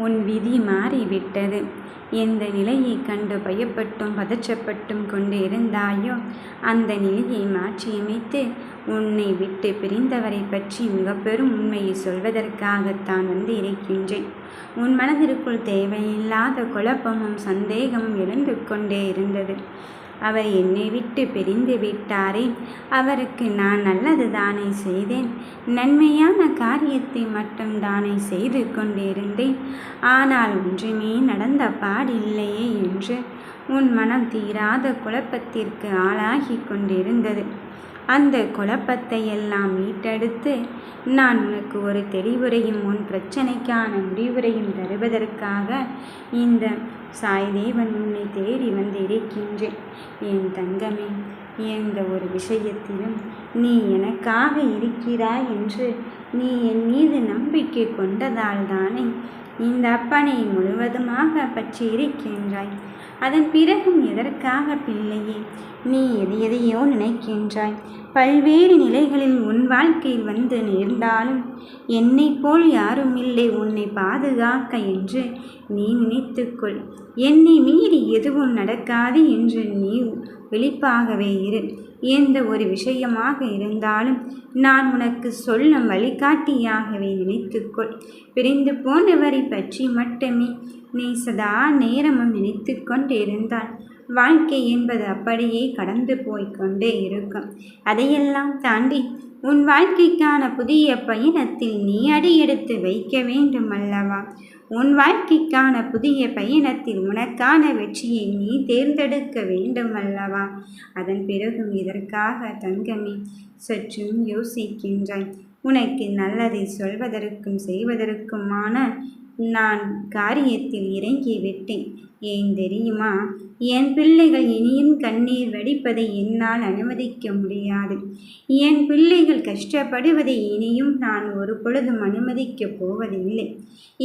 உன் விதி மாறிவிட்டது. எந்த நிலையைக் கண்டு பயப்பட்டும் பதற்றப்பட்டும் கொண்டு இருந்தாயோ அந்த நிலையை மாற்றியமைத்து உன்னை விட்டு பிரிந்தவரைப் பற்றி மிகப்பெரும் உண்மையை சொல்வதற்காகத்தான் வந்து இருக்கின்றேன். உன் மனதிற்குள் தேவையில்லாத குழப்பமும் சந்தேகமும் எழுந்து கொண்டே இருந்தது. அவர் என்னை விட்டு பிரிந்து விட்டாரே அவருக்கு நான் நல்லது தானே செய்தேன். நன்மையான காரியத்தை மட்டும் தானே செய்து கொண்டிருந்தேன். ஆனால் ஒன்றுமே நடந்த பாடில்லையே என்று உன் மனம் தீராத குழப்பத்திற்கு ஆளாகிக் கொண்டிருந்தது. அந்தக் குழப்பத்தையெல்லாம் மீட்டெடுத்து நான் உனக்கு ஒரு தெளிவுரையும் உன் பிரச்சனைக்கான முடிவுரையும் தருவதற்காக இந்த சாய்தேவன் உன்னை தேடி வந்திருக்கின்றேன். என் தங்கமே எந்த ஒரு விஷயத்திலும் நீ எனக்காக இருக்கிறாய் என்று நீ என் மீது நம்பிக்கை கொண்டதால்தானே இந்த அப்பனை முழுவதுமாகப் பற்றியிருக்கின்றாய். அதன் பிறகும் எதற்காக பிள்ளையே நீ எதையெதையோ நினைக்கின்றாய். பல்வேறு நிலைகளில் உன் வாழ்க்கையில் வந்து நேர்ந்தாலும் என்னைப் போல் யாருமில்லை உன்னை பாதுகாக்க என்று நீ நினைத்துக்கொள். என்னை மீறி எதுவும் நடக்காது என்று நீ விழிப்பாகவே இரு. எந்த ஒரு விஷயமாக இருந்தாலும் நான் உனக்கு சொல்லும் வழிகாட்டியாகவே நினைத்துக்கொள். பிரிந்து போனவரைப் பற்றி மட்டுமே நீ சதா நேரமும் நினைத்து கொண்டிருந்தாள் வாழ்க்கை என்பது அப்படியே கடந்து போய்க் கொண்டே இருக்கும். அதையெல்லாம் தாண்டி உன் வாழ்க்கைக்கான புதிய பயணத்தில் நீ அடியெடுத்து வைக்க வேண்டுமல்லவா? உன் வாழ்க்கைக்கான புதிய பயணத்தில் உனக்கான வெற்றியை நீ தேர்ந்தெடுக்க வேண்டுமல்லவா? அதன் பிறகும் இதற்காக தங்கமே சற்றும் யோசிக்கின்றாய்? உனக்கு நல்லதை சொல்வதற்கும் செய்வதற்குமான நான் காரியத்தில் இறங்கி விட்டேன் ஏன் தெரியுமா? என் பிள்ளைகள் இனியும் கண்ணீர் வடிப்பதை என்னால் அனுமதிக்க முடியாது. என் பிள்ளைகள் கஷ்டப்படுவதை இனியும் நான் ஒரு பொழுதும் அனுமதிக்கப் போவதில்லை.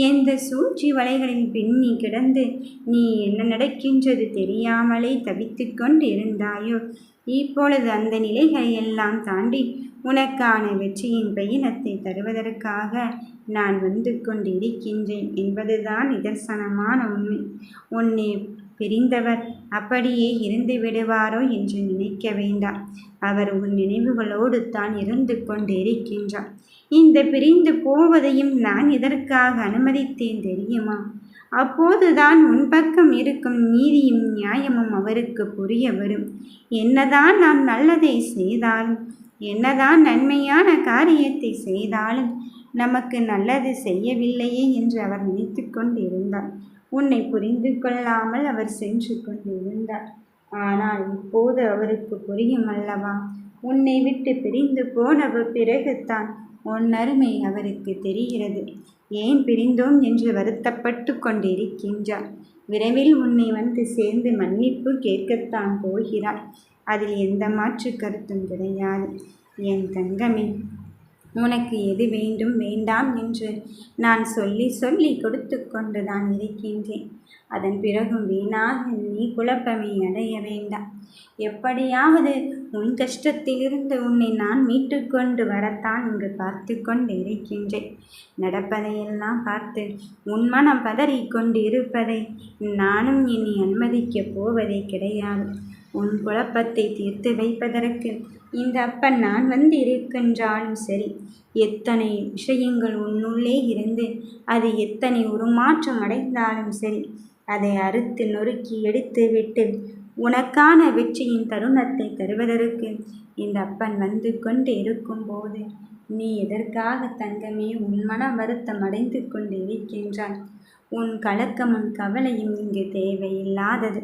எந்த சூழ்ச்சி வலைகளின் பின்னி கிடந்து நீ என்ன நடக்கின்றது தெரியாமலே தவித்துக்கொண்டு இருந்தாயோ இப்பொழுது அந்த நிலைகளையெல்லாம் தாண்டி உனக்கான வெற்றியின் பயணத்தை தருவதற்காக நான் வந்து கொண்டிருக்கின்றேன் என்பதுதான் நிதர்சனமான உண்மை. உன்னை பிரிந்தவர் அப்படியே இருந்து விடுவாரோ என்று நினைக்க வேண்டாம். அவர் உன் நினைவுகளோடு தான் இருந்து கொண்டிருக்கின்றார். இந்த பிரிந்து போவதையும் நான் இதற்காக அனுமதித்தேன் தெரியுமா? அப்போதுதான் உன் பக்கம் இருக்கும் நீதியும் நியாயமும் அவருக்கு புரிய வரும். என்னதான் நாம் நல்லதை செய்தாலும் என்னதான் நன்மையான காரியத்தை செய்தாலும் நமக்கு நல்லது செய்யவில்லையே என்று அவர் நினைத்து கொண்டிருந்தார். உன்னை புரிந்து கொள்ளாமல் அவர் சென்று கொண்டிருந்தார். ஆனால் இப்போது அவருக்குப் புரியுமல்லவா? உன்னை விட்டு பிரிந்து போன பிறகுத்தான் உன் அருமை அவருக்கு தெரிகிறது. ஏன் பிரிந்தோம் என்று வருத்தப்பட்டு கொண்டிருக்கின்றார். விரைவில் உன்னை வந்து சேர்ந்து மன்னிப்பு கேட்கத்தான் போகிறார். அதில் எந்த மாற்று கருத்தும் கிடையாது. என் தங்கமே உனக்கு எது வேண்டும் வேண்டாம் என்று நான் சொல்லி சொல்லி கொடுத்து கொண்டு தான் இருக்கின்றேன். அதன் பிறகும் வீணாக நீ குழப்பமே அடைய வேண்டாம். எப்படியாவது உன் கஷ்டத்திலிருந்து உன்னை நான் மீட்டு கொண்டு வரத்தான் இங்கு பார்த்துக்கொண்டு இருக்கின்றேன் நடப்பதையெல்லாம் பார்த்து உன் மனம் பதறிக் கொண்டிருப்பதை நானும் இனி அனுமதிக்கப் போவதே கிடையாது. உன் குழப்பத்தை தீர்த்து வைப்பதற்கு இந்த அப்பன் நான் வந்திருக்கின்றாலும் சரி எத்தனை விஷயங்கள் உன்னுள்ளே இருந்து அது எத்தனை உருமாற்றம் அடைந்தாலும் சரி அதை அறுத்து நொறுக்கி எடுத்துவிட்டு உனக்கான வெற்றியின் தருணத்தை தருவதற்கு இந்த அப்பன் வந்து கொண்டிருக்கும்போது நீ எதற்காக தங்கமே உன் மன வருத்தம் அடைந்து கொண்டு கொண்டிருக்கின்றாய்? உன் கலக்கமும் கவலையும் இங்கு தேவையில்லாதது.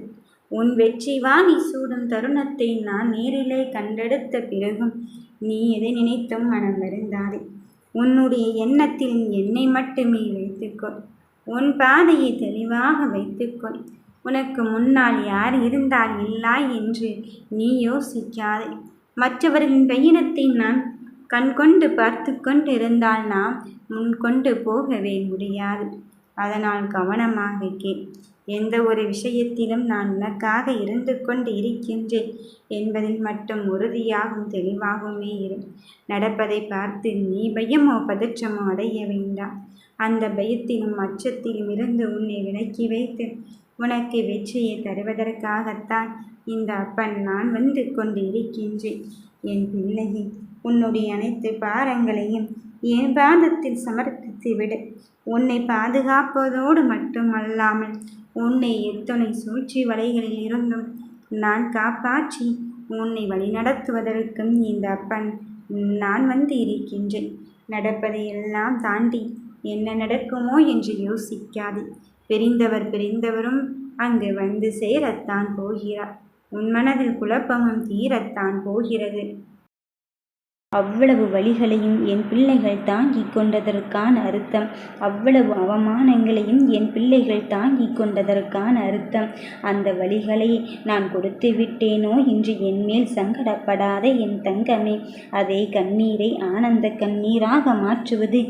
உன் வெற்றி நீ சூடும் தருணத்தை நான் நேரிலே கண்டெடுத்த பிறகும் நீ எதை நினைத்தும் மனம் வருந்தாதே. உன்னுடைய எண்ணத்தில் என்னை மட்டுமே வைத்துக்கொள். உன் பாதையை தெளிவாக வைத்துக்கொள். உனக்கு முன்னால் யார் இருந்தால் இல்லாய் என்று நீ யோசிக்காதே. மற்றவர்களின் பயணத்தை நான் கண்கொண்டு பார்த்து கொண்டிருந்தால் நாம் முன்கொண்டு போகவே முடியாது. அதனால் கவனமாக கே எந்த ஒரு விஷயத்திலும் நான் உனக்காக இருந்து கொண்டு இருக்கின்றேன் என்பதில் மட்டும் உறுதியாகவும் தெளிவாகவுமே இரு. நடப்பதைப் பார்த்து நீ பயமோ பதற்றமோ அடைய வேண்டாம். அந்த பயத்திலும் அச்சத்திலும் இருந்து உன்னை விலக்கி வைத்து உனக்கு வெற்றியை தருவதற்காகத்தான் இந்த அப்பன் நான் வந்து கொண்டு இருக்கின்றேன் என் பிள்ளையை உன்னுடைய அனைத்து பாரங்களையும் என் பாதத்தில் சமர்ப்பித்து விடு உன்னை பாதுகாப்பதோடு மட்டுமல்லாமல் உன்னை எத்தனை சூழ்ச்சி வலைகளில் இருந்தும் நான் காப்பாற்றி உன்னை வழிநடத்துவதற்கும் இந்த அப்பன் நான் வந்து இருக்கின்றேன். நடப்பதையெல்லாம் தாண்டி என்ன நடக்குமோ என்று யோசிக்காதே. பிரிந்தவர் பிரிந்தவரும் அங்கு வந்து சேரத்தான் போகிறார். உன் மனதில் குழப்பமும் தீரத்தான் போகிறது. அவ்வளவு வழிகளையும் என் பிள்ளைகள் தாங்கிக் கொண்டதற்கான அர்த்தம். அவ்வளவு அவமானங்களையும் என் பிள்ளைகள் தாங்கிக் கொண்டதற்கான அர்த்தம். அந்த வழிகளை நான் கொடுத்து விட்டேனோ என்று என்மேல் சங்கடப்படாத என் தங்கமே அதே கண்ணீரை ஆனந்த கண்ணீராக மாற்றுவது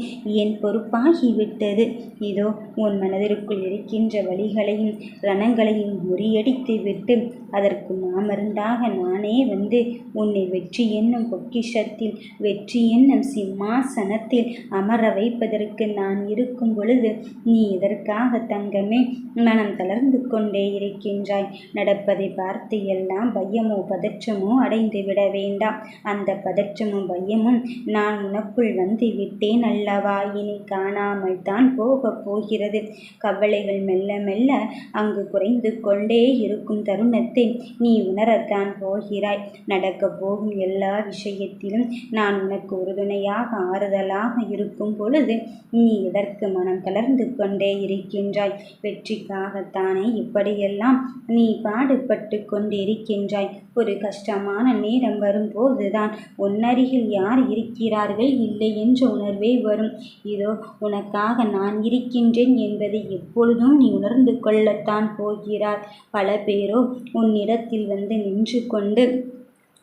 என் பொறுப்பாகிவிட்டது. இதோ உன் மனதிற்குள் இருக்கின்ற வழிகளையும் ரணங்களையும் முறியடித்து விட்டு அதற்கு மாமருந்தாக நானே வந்து உன்னை வெற்றி என்னும் பொக்கிஷத்தில் வெற்றி என்னும் சிம்மாசனத்தில் அமர வைப்பதற்கு நான் இருக்கும் பொழுது நீ இதற்காக தங்கமே. மனம் தளர்ந்து கொண்டே இருக்கின்றாய். நடப்பதை பார்த்து எல்லாம் பையமோ பதற்றமோ அடைந்து விட வேண்டாம். அந்த பதற்றமும் பையமும் நான் உனக்குள் வந்து விட்டேன் அல்லவா? இனி காணாமல் தான் போகப் போகிறது. கவலைகள் மெல்ல மெல்ல அங்கு குறைந்து கொண்டே இருக்கும் தருணத்தை நீ உணரத்தான் போகிறாய். நடக்கப் போகும் எல்லா விஷயத்திலும் நான் உனக்கு உறுதுணையாக ஆறுதலாக இருக்கும் பொழுது நீ இதற்கு மனம் கலர்ந்து கொண்டே இருக்கின்றாய்? வெற்றிக்காகத்தானே இப்படியெல்லாம் நீ பாடுபட்டு கொண்டிருக்கின்றாய். ஒரு கஷ்டமான நேரம் வரும்போதுதான் உன்னருகில் யார் இருக்கிறார்கள்? இல்லை என்ற உணர்வே வரும். இதோ உனக்காக நான் இருக்கின்றேன் என்பதை எப்பொழுதும் நீ உணர்ந்து கொள்ளத்தான் போகிறார் பல பேரோ உன்னிடத்தில் வந்து நின்று கொண்டு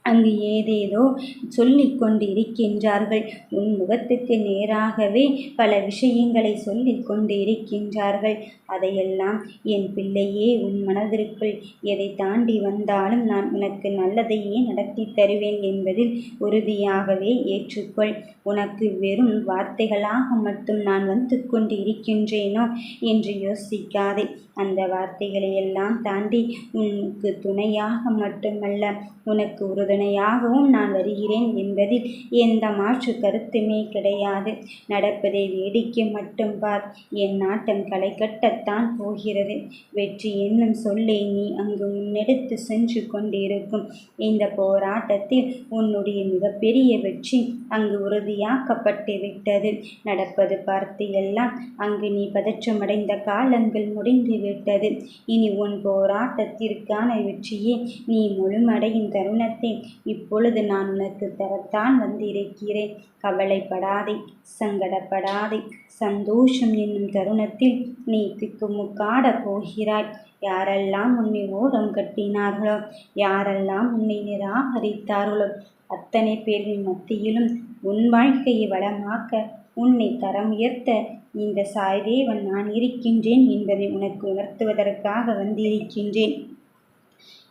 அங்கு ஏதேதோ சொல்லிக் கொண்டு இருக்கின்றார்கள் உன் முகத்துக்கு நேராகவே பல விஷயங்களை சொல்லிக் கொண்டு இருக்கின்றார்கள் அதையெல்லாம் என் பிள்ளையே உன் மனதிற்குள் எதை தாண்டி வந்தாலும் நான் உனக்கு நல்லதையே நடத்தி தருவேன் என்பதில் உறுதியாகவே ஏற்றுக்கொள். உனக்கு வெறும் வார்த்தைகளாக மட்டும் நான் வந்து கொண்டு இருக்கின்றேனோ என்று யோசிக்காதே. அந்த வார்த்தைகளை எல்லாம் தாண்டி உனக்கு துணையாக மட்டுமல்ல உனக்கு உறுதுணையாகவும் நான் வருகிறேன் என்பதில் எந்த மாற்று கருத்துமே கிடையாது. நடப்பதை வேடிக்கை மட்டும் பார். என் நாட்டம் களை கட்டத்தான் போகிறது. வெற்றி என்னும் சொல்லை நீ அங்கு முன்னெடுத்து சென்று கொண்டிருக்கும். இந்த போராட்டத்தில் உன்னுடைய மிகப்பெரிய வெற்றி அங்கு உறுதியாக்கப்பட்டு விட்டது. நடப்பது பார்த்து எல்லாம் அங்கு நீ பதற்றமடைந்த காலங்கள் முடிந்து விட்டது. இனி உன் போராட்டத்திற்கான வெற்றியை நீ முழுமடையும் தருணத்தை இப்பொழுது நான் உனக்கு தரத்தான் வந்திருக்கிறேன். கவலைப்படாதே சங்கடப்படாதே. சந்தோஷம் என்னும் தருணத்தில் நீ திக்குமுக்காட போகிறாய். யாரெல்லாம் உன்னை ஓடம் கட்டினார்களோ யாரெல்லாம் உன்னை நிராகரித்தார்களோ அத்தனை பேரின் மத்தியிலும் உன் வாழ்க்கையை வளமாக்க உன்னை தரம் உயர்த்த இந்த சாய்தேவன் நான் இருக்கின்றேன் என்பதை உனக்கு உணர்த்துவதற்காக வந்திருக்கின்றேன்.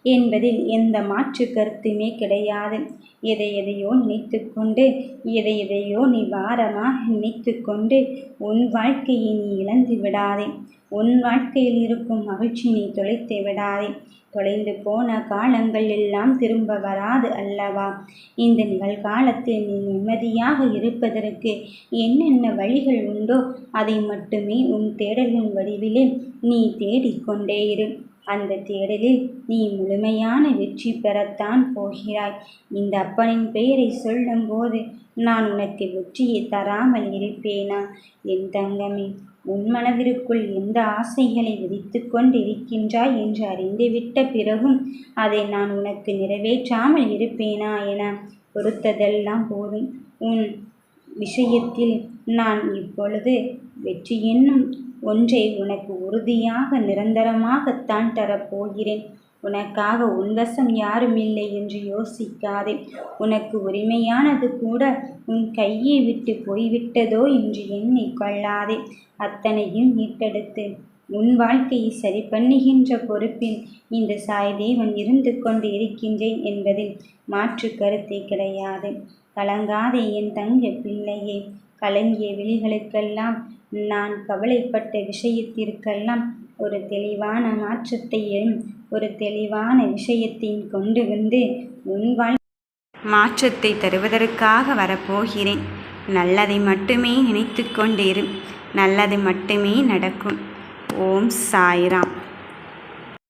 என்பதில் எந்த மாற்று கருத்துமே கிடையாது. எதை எதையோ நினைத்து கொண்டு எதை எதையோ நீ பாரமாக நினைத்து கொண்டு உன் வாழ்க்கையை நீ இழந்து விடாதே. உன் வாழ்க்கையில் இருக்கும் மகிழ்ச்சி நீ தொலைத்து விடாதே. தொலைந்து போன காலங்கள் எல்லாம் திரும்ப வராது அல்லவா? இந்த நிகழ்காலத்தில் நீ நிம்மதியாக இருப்பதற்கு என்னென்ன வழிகள் உண்டோ அதை மட்டுமே உன் தேடலின் வடிவிலே நீ தேடிக்கொண்டே இரு. அந்த தேடலில் நீ முழுமையான வெற்றி பெறத்தான் போகிறாய். இந்த அப்பனின் பெயரை சொல்லும்போது நான் உனக்கு வெற்றியை தராமல் இருப்பேனா? என் தங்கமே உன் மனதிற்குள் எந்த ஆசைகளை விதித்து கொண்டிருக்கின்றாய் என்று அறிந்துவிட்ட பிறகும் அதை நான் உனக்கு நிறைவேற்றாமல் இருப்பேனா என பொறுத்ததெல்லாம் போதும். உன் விஷயத்தில் நான் இப்பொழுது வெற்றி என்னும் ஒன்றை உனக்கு உறுதியாக நிரந்தரமாகத்தான் தரப்போகிறேன் உனக்காக உன்வசம் யாரும் இல்லை என்று யோசிக்காதே. உனக்கு உரிமையானது கூட உன் கையை விட்டு போய்விட்டதோ என்று எண்ணிக் கொள்ளாதே. அத்தனையும் மீட்டெடுத்து உன் வாழ்க்கையை சரி பண்ணுகின்ற பொறுப்பில் இந்த சாய்தேவன் இருந்து கொண்டு இருக்கின்றேன் என்பதில் மாற்று கருத்தை கிடையாது. கலங்காதே என் தங்க பிள்ளையே கலங்கிய விழிகளுக்கெல்லாம் நான் கவலைப்பட்ட விஷயத்திற்கெல்லாம் ஒரு தெளிவான மாற்றத்தையும் ஒரு தெளிவான விஷயத்தையும் கொண்டு வந்து உன் வாழ் மாற்றத்தை தருவதற்காக வரப்போகிறேன். நல்லதை மட்டுமே நினைத்து கொண்டிரு. நல்லது மட்டுமே நடக்கும். ஓம் சாய்ராம்.